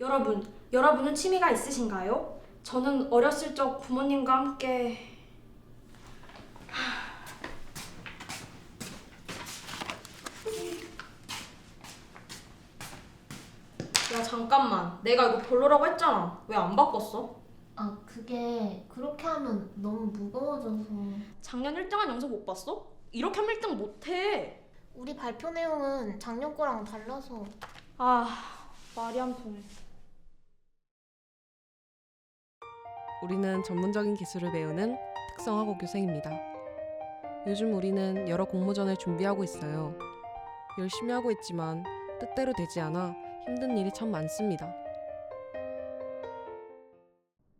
여러분, 여러분은 취미가 있으신가요? 저는 어렸을 적 부모님과 함께 야 잠깐만 내가 이거 별로라고 했잖아 왜 안 바꿨어? 아, 그게 그렇게 하면 너무 무거워져서. 작년 1등한 영상 못 봤어? 이렇게 하면 1등 못해 우리 발표 내용은 작년 거랑 달라서. 아 말이 안 통해 우리는 전문적인 기술을 배우는 특성화고 교생입니다. 요즘 우리는 여러 공모전을 준비하고 있어요. 열심히 하고 있지만 뜻대로 되지 않아 힘든 일이 참 많습니다.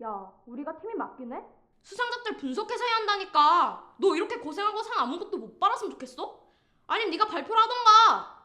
야 우리가 팀이 맞긴 해? 수상자들 분석해서 해야 한다니까 너 이렇게 고생하고 상 아무것도 못 받았으면 좋겠어? 아니면 네가 발표를 하던가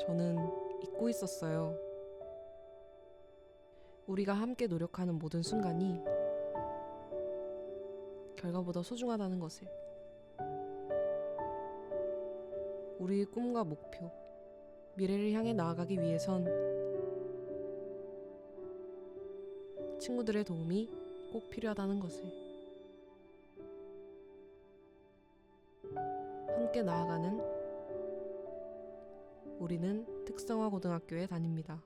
저는 잊고 있었어요. 우리가 함께 노력하는 모든 순간이 결과보다 소중하다는 것을. 우리의 꿈과 목표, 미래를 향해 나아가기 위해선 친구들의 도움이 꼭 필요하다는 것을. 함께 나아가는 우리는 특성화 고등학교에 다닙니다.